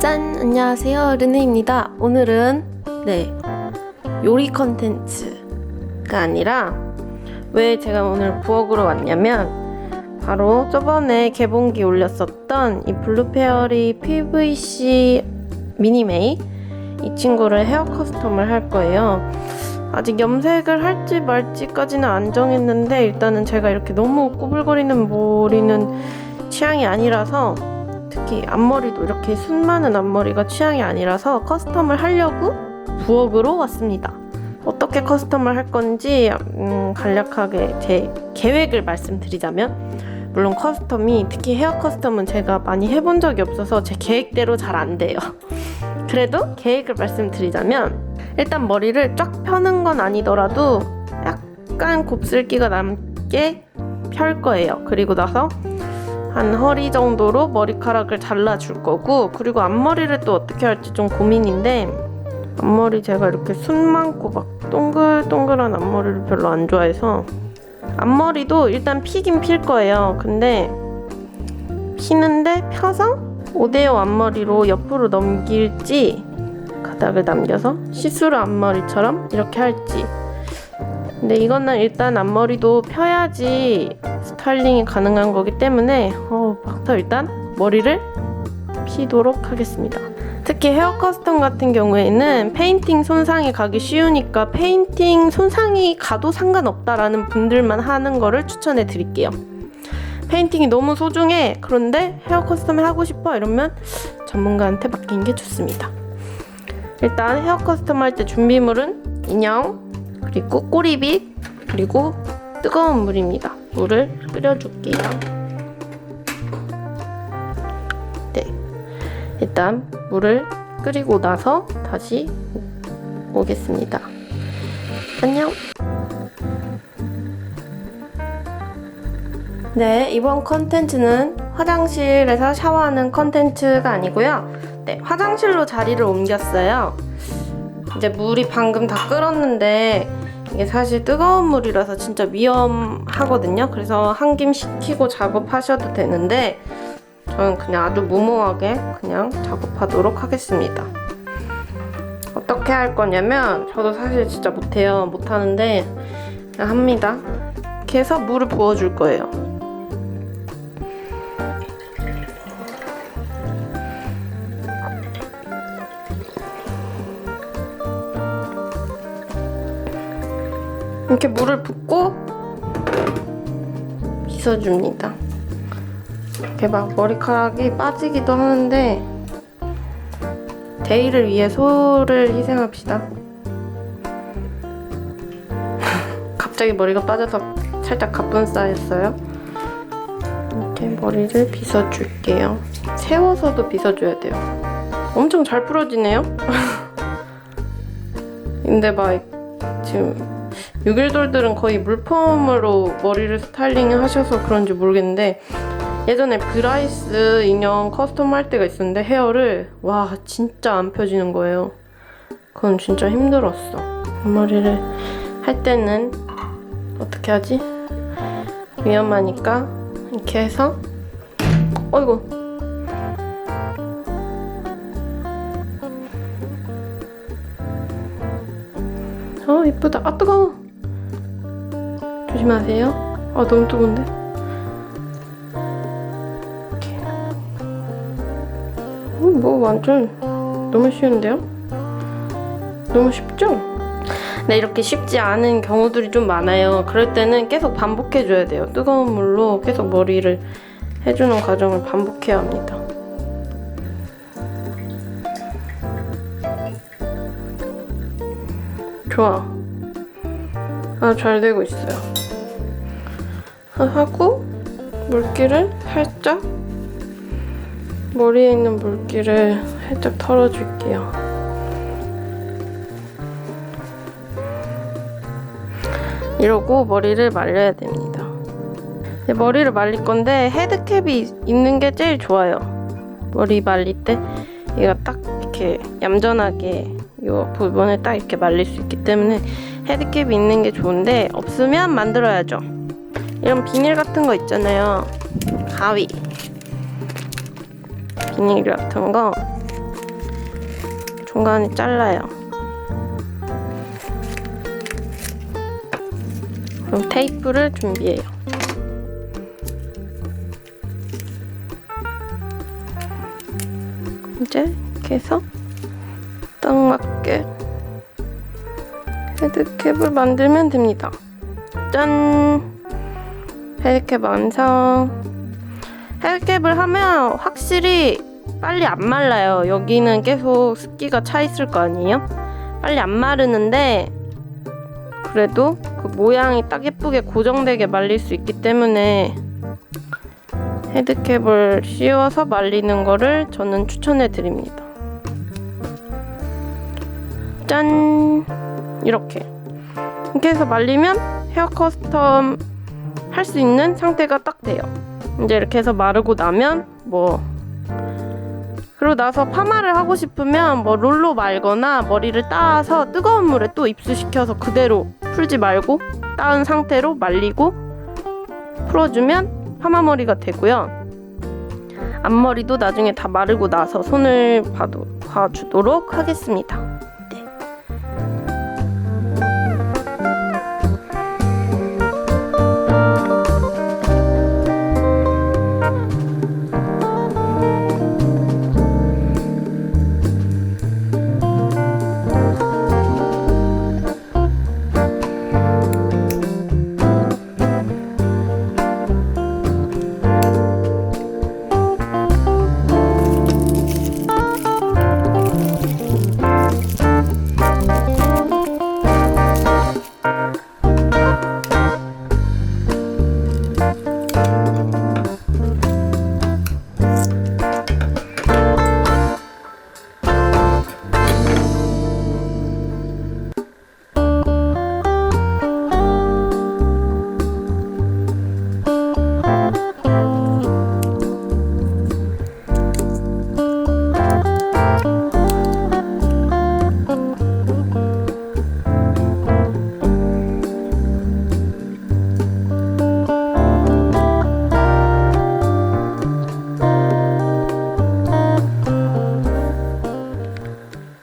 짠! 안녕하세요. 르네입니다. 오늘은, 네, 요리 컨텐츠가 아니라, 왜 제가 오늘 부엌으로 왔냐면, 바로 저번에 개봉기 올렸었던 이 블루페어리 PVC 미니메이 이 친구를 헤어 커스텀을 할 거예요. 아직 염색을 할지 말지까지는 안 정했는데 일단은 제가 이렇게 너무 꾸불거리는 머리는 취향이 아니라서 특히 앞머리도 이렇게 순 많은 앞머리가 취향이 아니라서 커스텀을 하려고 부엌으로 왔습니다. 어떻게 커스텀을 할 건지 음, 간략하게 제 계획을 말씀드리자면 물론 커스텀이 특히 헤어 커스텀은 제가 많이 해본 적이 없어서 제 계획대로 잘 안 돼요. 그래도 계획을 말씀드리자면 일단 머리를 쫙 펴는 건 아니더라도 약간 곱슬기가 남게 펼 거예요. 그리고 나서 한 허리 정도로 머리카락을 잘라줄 거고 그리고 앞머리를 또 어떻게 할지 좀 고민인데 앞머리 제가 이렇게 순 많고 막 동글동글한 앞머리를 별로 안 좋아해서 앞머리도 일단 피긴 필 거예요. 근데 피는데 펴서 오데오 앞머리로 옆으로 넘길지 가닥을 남겨서 시스루 앞머리처럼 이렇게 할지 근데 이거는 일단 앞머리도 펴야지 스타일링이 가능한 거기 때문에 어, 막터 일단 머리를 피도록 하겠습니다. 특히 헤어 커스텀 같은 경우에는 페인팅 손상이 가기 쉬우니까 페인팅 손상이 가도 상관없다라는 분들만 하는 거를 추천해 드릴게요. 페인팅이 너무 소중해. 그런데 헤어 커스텀을 하고 싶어. 이러면 전문가한테 맡긴 게 좋습니다. 일단 헤어 커스텀 할 때 준비물은 인형, 그리고 꼬리빗, 그리고 뜨거운 물입니다. 물을 끓여줄게요. 네. 일단 물을 끓이고 나서 다시 오겠습니다. 안녕! 네, 이번 컨텐츠는 화장실에서 샤워하는 컨텐츠가 아니고요. 네, 화장실로 자리를 옮겼어요. 이제 물이 방금 다 끓었는데 이게 사실 뜨거운 물이라서 진짜 위험하거든요. 그래서 한 김 식히고 작업하셔도 되는데 저는 그냥 아주 무모하게 그냥 작업하도록 하겠습니다. 어떻게 할 거냐면 저도 사실 진짜 못해요. 못하는데 합니다. 이렇게 해서 물을 부어줄 거예요. 이렇게 물을 붓고 빗어줍니다. 이렇게 막 머리카락이 빠지기도 하는데 데이를 위해 소를 희생합시다. 갑자기 머리가 빠져서 살짝 가쁜 쌓였어요. 이렇게 머리를 빗어줄게요. 세워서도 빗어줘야 돼요. 엄청 잘 풀어지네요. 근데 막 지금 6일돌들은 거의 물폼으로 머리를 스타일링 하셔서 그런지 모르겠는데 예전에 브라이스 인형 커스텀 할 때가 있었는데 헤어를 와 진짜 안 펴지는 거예요. 그건 진짜 힘들었어. 머리를 할 때는 어떻게 하지? 위험하니까 이렇게 해서 어이구 어 이쁘다. 아 뜨거워. 조심하세요. 아 너무 뜨거운데. 어, 뭐 완전 너무 쉬운데요? 너무 쉽죠? 네 이렇게 쉽지 않은 경우들이 좀 많아요. 그럴 때는 계속 반복해 줘야 돼요. 뜨거운 물로 계속 머리를 해주는 과정을 반복해야 합니다 좋아. 아, 잘 되고 있어요. 아, 하고, 물기를 살짝, 머리에 있는 물기를 살짝 털어줄게요. 이러고 머리를 말려야 됩니다. 머리를 말릴 건데 헤드캡이 있는 게 제일 좋아요. 머리 말릴 때 얘가 딱 이렇게 얌전하게 이 부분을 딱 이렇게 말릴 수 있기 때문에 헤드캡이 있는 게 좋은데 없으면 만들어야죠. 이런 비닐 같은 거 있잖아요. 가위. 비닐 같은 거 중간에 잘라요. 그럼 테이프를 준비해요. 이제 이렇게 해서 딱 맞게 헤드캡을 만들면 됩니다. 짠! 헤드캡 완성. 헤드캡을 하면 확실히 빨리 안 말라요. 여기는 계속 습기가 차 있을 거 아니에요? 빨리 안 마르는데 그래도 그 모양이 딱 예쁘게 고정되게 말릴 수 있기 때문에 헤드캡을 씌워서 말리는 거를 저는 추천해 드립니다. 짠! 이렇게. 이렇게 해서 말리면 헤어 커스텀 할 수 있는 상태가 딱 돼요. 이제 이렇게 해서 마르고 나면 뭐 그러고 나서 파마를 하고 싶으면 뭐 롤로 말거나 머리를 따서 뜨거운 물에 또 입수시켜서 그대로 풀지 말고 따은 상태로 말리고 풀어주면 파마 머리가 되고요. 앞머리도 나중에 다 마르고 나서 손을 봐도, 봐주도록 하겠습니다.